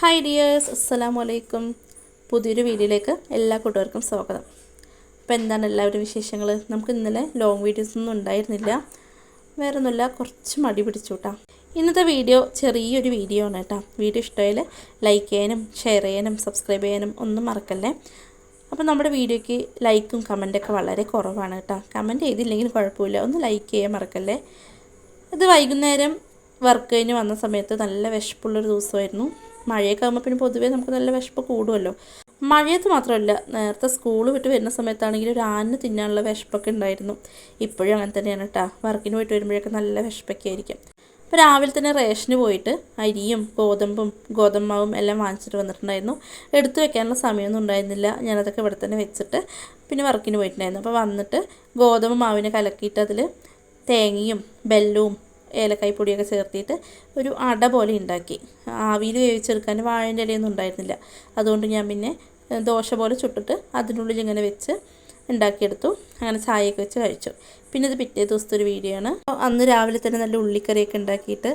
Hi dears അസ്സലാമു വലൈക്കും പുതിയൊരു വീഡിയോയിലേക്ക് എല്ലാ കൂട്ടുകാർക്കും സ്വാഗതം. അപ്പോൾ എന്താണ് എല്ലാവരും വിശേഷങ്ങൾ നമുക്ക് ഇന്നലെ ലോങ് വീഡിയോസ് ഒന്നും ഉണ്ടായിരുന്നില്ല. വേറെ ഒന്നുമില്ല കുറച്ച് മടി പിടിച്ചു ഇന്നത്തെ വീഡിയോ ചെറിയൊരു വീഡിയോ ആണ് കേട്ടോ വീഡിയോ ഇഷ്ടമായാൽ ലൈക്ക് ചെയ്യാനും ഷെയർ ചെയ്യാനും സബ്സ്ക്രൈബ് ചെയ്യാനും ഒന്നും മറക്കല്ലേ? അപ്പോൾ നമ്മുടെ വീഡിയോയ്ക്ക് ലൈക്കും കമന്റൊക്കെ വളരെ കുറവാണ് കേട്ടോ കമന്റ് ചെയ്തില്ലെങ്കിലും കുഴപ്പമില്ല. ഒന്ന് ലൈക്ക് ചെയ്യാൻ മറക്കല്ലേ? ഇത് വൈകുന്നേരം വർക്ക് കഴിഞ്ഞ് വന്ന സമയത്ത് നല്ല വിശപ്പുള്ളൊരു ദിവസമായിരുന്നു. മഴയൊക്കെ ആകുമ്പോൾ പിന്നെ പൊതുവേ നമുക്ക് നല്ല വിശപ്പ് കൂടുമല്ലോ മഴയത്ത് മാത്രമല്ല നേരത്തെ സ്കൂൾ വിട്ട് വരുന്ന സമയത്താണെങ്കിൽ ഒരു ആന തിന്നാനുള്ള വിശപ്പൊക്കെ ഉണ്ടായിരുന്നു. ഇപ്പോഴും അങ്ങനെ തന്നെയാണ് കേട്ടോ വർക്കിന് പോയിട്ട് വരുമ്പോഴൊക്കെ നല്ല വിശപ്പൊക്കെ ആയിരിക്കും. അപ്പോൾ രാവിലെ തന്നെ റേഷന് പോയിട്ട് അരിയും ഗോതമ്പും ഗോതമ്പാവും എല്ലാം വാങ്ങിച്ചിട്ട് വന്നിട്ടുണ്ടായിരുന്നു. എടുത്തു വെക്കാനുള്ള സമയമൊന്നും ഉണ്ടായിരുന്നില്ല. ഞാനതൊക്കെ ഇവിടെ തന്നെ വെച്ചിട്ട് പിന്നെ വർക്കിന് പോയിട്ടുണ്ടായിരുന്നു. അപ്പോൾ വന്നിട്ട് ഗോതമ്പ് മാവിനെ കലക്കിയിട്ട് അതിൽ തേങ്ങയും ബെല്ലവും ഏലക്കായ് പൊടിയൊക്കെ ചേർത്തിട്ട് ഒരു അട പോലെ ഉണ്ടാക്കി. ആവിയിൽ വേവിച്ചെടുക്കാൻ വാഴന്റെ ഇലയൊന്നും ഉണ്ടായിരുന്നില്ല. അതുകൊണ്ട് ഞാൻ പിന്നെ ദോശ പോലെ ചുട്ടിട്ട് അതിനുള്ളിൽ ഇങ്ങനെ വെച്ച് ഉണ്ടാക്കിയെടുത്തു. അങ്ങനെ ചായയൊക്കെ വെച്ച് കഴിച്ചു. പിന്നെ ഇത് പിറ്റേ ദിവസത്തെ ഒരു വീഡിയോ ആണ്. അന്ന് രാവിലെ തന്നെ നല്ല ഉള്ളിക്കറിയൊക്കെ ഉണ്ടാക്കിയിട്ട്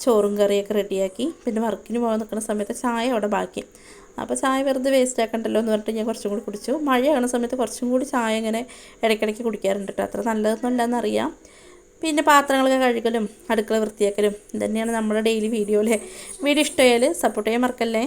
ചോറും കറിയൊക്കെ റെഡിയാക്കി. പിന്നെ വർക്കിന് പോകാൻ നിൽക്കുന്ന സമയത്ത് ചായ അവിടെ ബാക്കി. അപ്പോൾ ചായ വെറുതെ വേസ്റ്റ് ആക്കണ്ടല്ലോ എന്ന് പറഞ്ഞിട്ട് ഞാൻ കുറച്ചും കൂടി കുടിച്ചു. മഴയാകുന്ന സമയത്ത് കുറച്ചും കൂടി ചായ ഇങ്ങനെ ഇടയ്ക്കിടയ്ക്ക് കുടിക്കാറുണ്ട് കേട്ടോ. അത്ര നല്ലതൊന്നുമല്ല എന്നറിയാം. പിന്നെ പാത്രങ്ങളൊക്കെ കഴുകലും അടുക്കള വൃത്തിയാക്കലും ഇതന്നെയാണ് നമ്മുടെ ഡെയിലി വീഡിയോയിലെ വീഡിയോ ഇഷ്ടമായാൽ സപ്പോർട്ട് ചെയ്യാൻ മറക്കല്ലേ?